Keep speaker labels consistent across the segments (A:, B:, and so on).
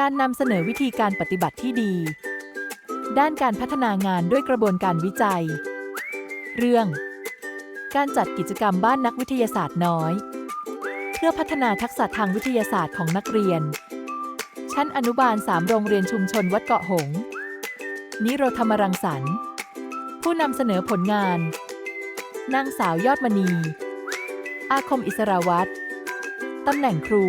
A: การนำเสนอวิธีการปฏิบัติที่ดี ด้านการพัฒนางานด้วยกระบวนการวิจัย เรื่อง การจัดกิจกรรมบ้านนักวิทยาศาสตร์น้อย เพื่อพัฒนาทักษะทางวิทยาศาสตร์ของนักเรียน ชั้นอนุบาล 3 โรงเรียนชุมชนวัดเกาะหง นิโรธรรมรังสรรค์ ผู้นำเสนอผลงาน นางสาวยอดมณี อาคมอิสราวัตรตำแหน่งครู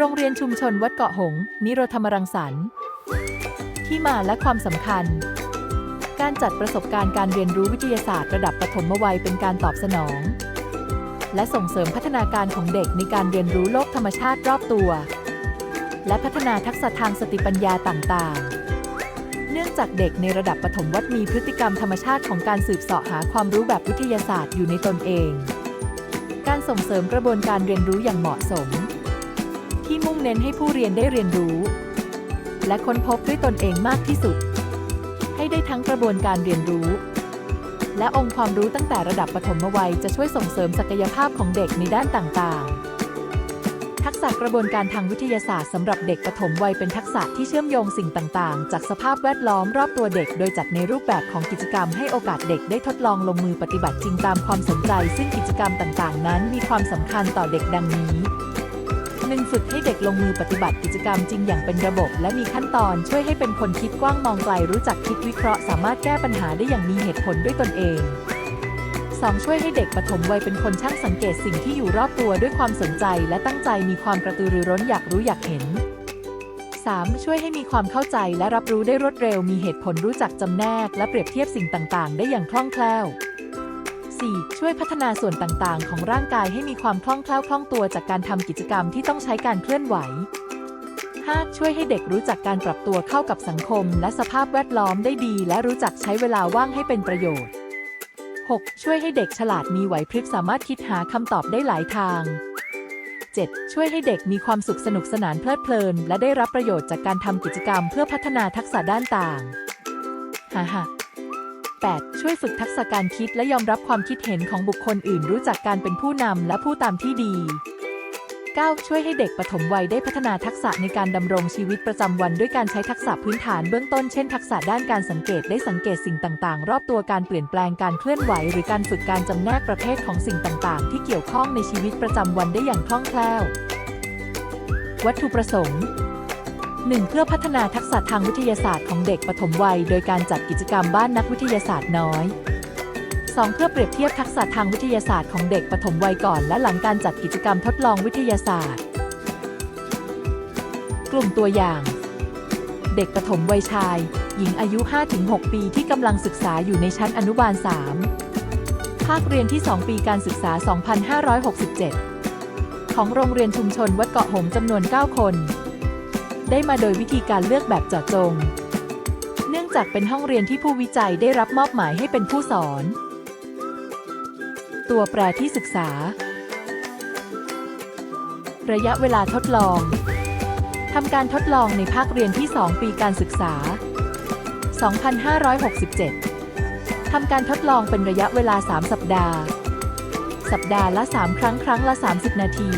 A: โรงเรียนชุมชนวัดเกาะหง นิโรธรรมรังสรรค์ ที่มาและความสำคัญ การจัดประสบการณ์การเรียนรู้วิทยาศาสตร์ระดับปฐมวัยเป็นการตอบสนอง และส่งเสริมพัฒนาการของเด็กในการเรียนรู้โลกธรรมชาติรอบตัว และพัฒนาทักษะทางสติปัญญาต่างๆเนื่องจากเด็กในระดับปฐมวัยมีพฤติกรรมธรรมชาติของการสืบเสาะหาความรู้แบบวิทยาศาสตร์อยู่ในตนเอง การส่งเสริมกระบวนการเรียนรู้อย่างเหมาะสม ที่มุ่งเน้นให้ผู้เรียนได้เรียนรู้ และค้นพบด้วยตนเองมากที่สุด ให้ได้ทั้งกระบวนการเรียนรู้ และองค์ความรู้ตั้งแต่ระดับปฐมวัยจะช่วยส่งเสริมศักยภาพของเด็กในด้านต่างๆทักษะกระบวนการทางวิทยาศาสตร์สำหรับเด็กปฐมวัยเป็นทักษะที่เชื่อมโยงสิ่งต่างๆ จากสภาพแวดล้อมรอบตัวเด็ก โดยจัดในรูปแบบของกิจกรรมให้โอกาสเด็กได้ทดลองลงมือปฏิบัติจริงตามความสนใจ ซึ่งกิจกรรมต่างๆ นั้นมีความสำคัญต่อเด็กดังนี้ งฝึกให้เด็กลงมือปฏิบัติกิจกรรมจริงอย่างเป็นระบบ และมีขั้นตอนช่วยให้เป็นคนคิดกว้างมองไกลรู้จักคิดวิเคราะห์สามารถแก้ปัญหาได้อย่างมีเหตุผลด้วยตนเอง 2. ช่วยให้เด็กปฐมวัยเป็นคนช่างสังเกตสิ่งที่อยู่รอบตัวด้วยความสนใจ และตั้งใจมีความกระตือรือร้นอยากรู้อยากเห็น 3. ช่วยให้มีความเข้าใจและรับรู้ได้รวดเร็ว มีเหตุผลรู้จักจำแนก และเปรียบเทียบสิ่งต่าง ๆ ได้อย่างคล่องแคล่ว 4. ช่วยพัฒนาส่วนต่างๆ ของร่างกายให้มีความคล่องแคล่วคล่องตัวจากการทำกิจกรรมที่ต้องใช้การเคลื่อนไหว 5. ช่วยให้เด็กรู้จักการปรับตัวเข้ากับสังคม และสภาพแวดล้อมได้ดี และรู้จักใช้เวลาว่างให้เป็นประโยชน์ 6. ช่วยให้เด็กฉลาดมีไหวพริบสามารถคิดหาคำตอบได้หลายทาง 7. ช่วยให้เด็กมีความสุขสนุกสนานเพลิดเพลิน และได้รับประโยชน์จากการทำกิจกรรมเพื่อพัฒนาทักษะด้านต่าง ฮ่าฮ่า 8. ช่วยฝึกทักษะการคิดและยอมรับความคิดเห็นของบุคคลอื่น รู้จักการเป็นผู้นำและผู้ตามที่ดี 9. ช่วยให้เด็กปฐมวัยได้พัฒนาทักษะในการดำรงชีวิตประจำวันด้วยการใช้ทักษะพื้นฐานเบื้องต้นเช่นทักษะด้านการสังเกตได้สังเกตสิ่งต่างๆ รอบตัวการเปลี่ยนแปลงการเคลื่อนไหว หรือการฝึกการจำแนกประเภทของสิ่งต่างๆ ที่เกี่ยวข้องในชีวิตประจำวันได้อย่างคล่องแคล่ว วัตถุประสงค์ 1. เพื่อพัฒนาทักษะทางวิทยาศาสตร์ของเด็กปฐมวัย โดยการจัดกิจกรรมบ้านนักวิทยาศาสตร์น้อย 2. เพื่อเปรียบเทียบทักษะทางวิทยาศาสตร์ของเด็กปฐมวัยก่อน และหลังการจัดกิจกรรมทดลองวิทยาศาสตร์ กลุ่มตัวอย่าง เด็กปฐมวัยชาย หญิงอายุ 5-6 ปีที่กำลังศึกษาอยู่ในชั้นอนุบาล 3 ภาคเรียนที่ 2 ปีการศึกษา 2567 ของโรงเรียนชุมชนวัดเกาะหงจำนวน 9 คน ได้มาโดยวิธีการเลือกแบบเจาะจง เนื่องจากเป็นห้องเรียนที่ผู้วิจัยได้รับมอบหมายให้เป็นผู้สอน ตัวแปรที่ศึกษา ระยะเวลาทดลองทำการทดลองในภาคเรียนที่ 2 ปีการศึกษา 2567 ทำการทดลองเป็นระยะเวลา 3 สัปดาห์ สัปดาห์ละ 3 ครั้ง ครั้งละ 30 นาที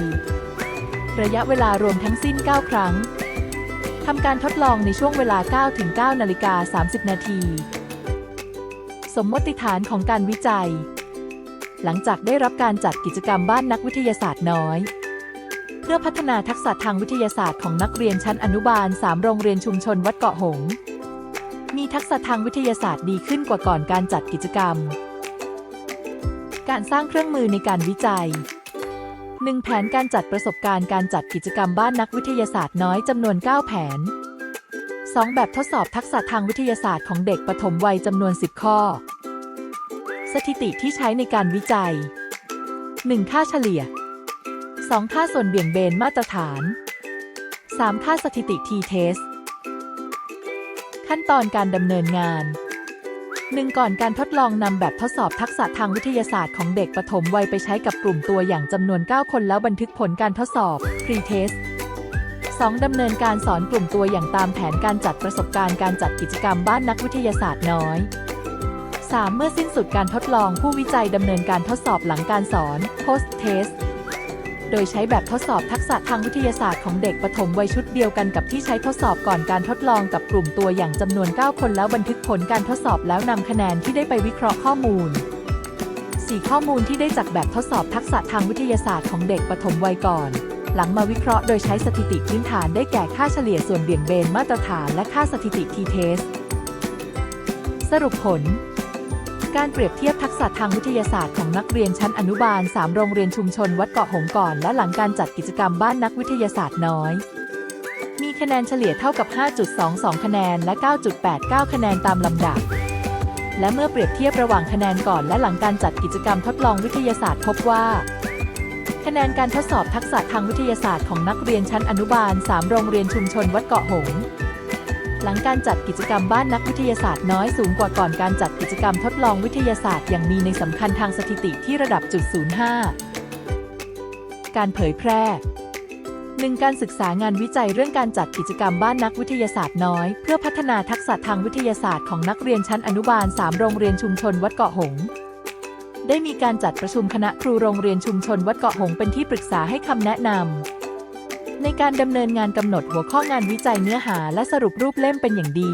A: ระยะเวลารวมทั้งสิ้น 9 ครั้ง ทำการทดลองในช่วงเวลา9ถึง9นาฬิกา30 นาที สมมติฐานของการวิจัย หลังจากได้รับการจัดกิจกรรมบ้านนักวิทยาศาสตร์น้อย เพื่อพัฒนาทักษะทางวิทยาศาสตร์ของนักเรียนชั้นอนุบาล 3 โรงเรียนชุมชนวัดเกาะหง มีทักษะทางวิทยาศาสตร์ดีขึ้นกว่าก่อนการจัดกิจกรรม การสร้างเครื่องมือในการวิจัย 1. แผนการจัดประสบการณ์การจัดกิจกรรมบ้านนักวิทยาศาสตร์น้อยจำนวน 9 แผน 2. แบบทดสอบทักษะทางวิทยาศาสตร์ของเด็กปฐมวัยจำนวน 10 ข้อ สถิติที่ใช้ในการวิจัย 1. ค่าเฉลี่ย 2. ค่าส่วนเบี่ยงเบนมาตรฐาน 3. ค่าสถิติ t-test ขั้นตอนการดำเนินงาน 1. ก่อนการทดลองนำแบบทดสอบทักษะทางวิทยาศาสตร์ของเด็กปฐมวัยไปใช้กับกลุ่มตัวอย่างจำนวน 9 คนแล้วบันทึกผลการทดสอบ pre-test 2. ดำเนินการสอนกลุ่มตัวอย่างตามแผนการจัดประสบการณ์การจัดกิจกรรมบ้านนักวิทยาศาสตร์น้อย 3. เมื่อสิ้นสุดการทดลองผู้วิจัยดำเนินการทดสอบหลังการสอน post test โดยใช้แบบทดสอบทักษะทางวิทยาศาสตร์ของเด็กปฐมวัยชุดเดียวกันกับที่ใช้ทดสอบก่อนการทดลองกับกลุ่มตัวอย่างจำนวน 9 คนแล้วบันทึกผลการทดสอบแล้วนำคะแนนที่ได้ไปวิเคราะห์ข้อมูล 4 ข้อมูลที่ได้จากแบบทดสอบทักษะทางวิทยาศาสตร์ของเด็กปฐมวัยก่อน หลังมาวิเคราะห์โดยใช้สถิติพื้นฐานได้แก่ค่าเฉลี่ยส่วนเบี่ยงเบนมาตรฐานและค่าสถิติ t-test สรุปผล การเปรียบเทียบทักษะทางวิทยาศาสตร์ของนักเรียนชั้นอนุบาล 3 โรงเรียนชุมชนวัดเกาะหงก่อน และหลังการจัดกิจกรรมบ้านนักวิทยาศาสตร์น้อย มีคะแนนเฉลี่ยเท่ากับ 5.22 คะแนนและ 9.89 คะแนนตามลำดับ และเมื่อเปรียบเทียบระหว่างคะแนนก่อนและหลังการจัดกิจกรรมทดลองวิทยาศาสตร์พบว่าคะแนนการทดสอบทักษะทางวิทยาศาสตร์ของนักเรียนชั้นอนุบาล 3 โรงเรียนชุมชนวัดเกาะหง หลังการจัดกิจกรรมบ้านนักวิทยาศาสตร์น้อยสูงกว่าก่อนการจัดกิจกรรมทดลองวิทยาศาสตร์อย่างมีในสำคัญทางสถิติที่ระดับจุด05การเผยแพร่ 1. การศึกษางานวิจัยเรื่องการจัดกิจกรรมบ้านนักวิทยาศาสตร์น้อย เพื่อพัฒนาทักษะทางวิทยาศาสตร์ของนักเรียนชั้นอนุบาล 3 โรงเรียนชุมชนวัดเกาะหง ได้มีการจัดประชุมคณะครูโรงเรียนชุมชนวัดเกาะหงเป็นที่ปรึกษาให้คำแนะนำ ในการดำเนินงานกำหนดหัวข้องานวิจัยเนื้อหาและสรุปรูปเล่มเป็นอย่างดี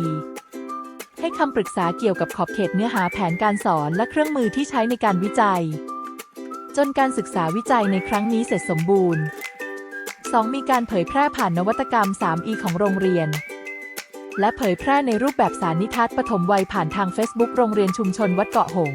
A: ให้คำปรึกษาเกี่ยวกับขอบเขตเนื้อหาแผนการสอนและเครื่องมือที่ใช้ในการวิจัย จนการศึกษาวิจัยในครั้งนี้เสร็จสมบูรณ์ 2. มีการเผยแพร่ผ่านนวัตกรรม 3E ของโรงเรียน และเผยแพร่ในรูปแบบสารนิทัศน์ปฐมวัยผ่านทาง Facebook โรงเรียนชุมชนวัดเกาะหง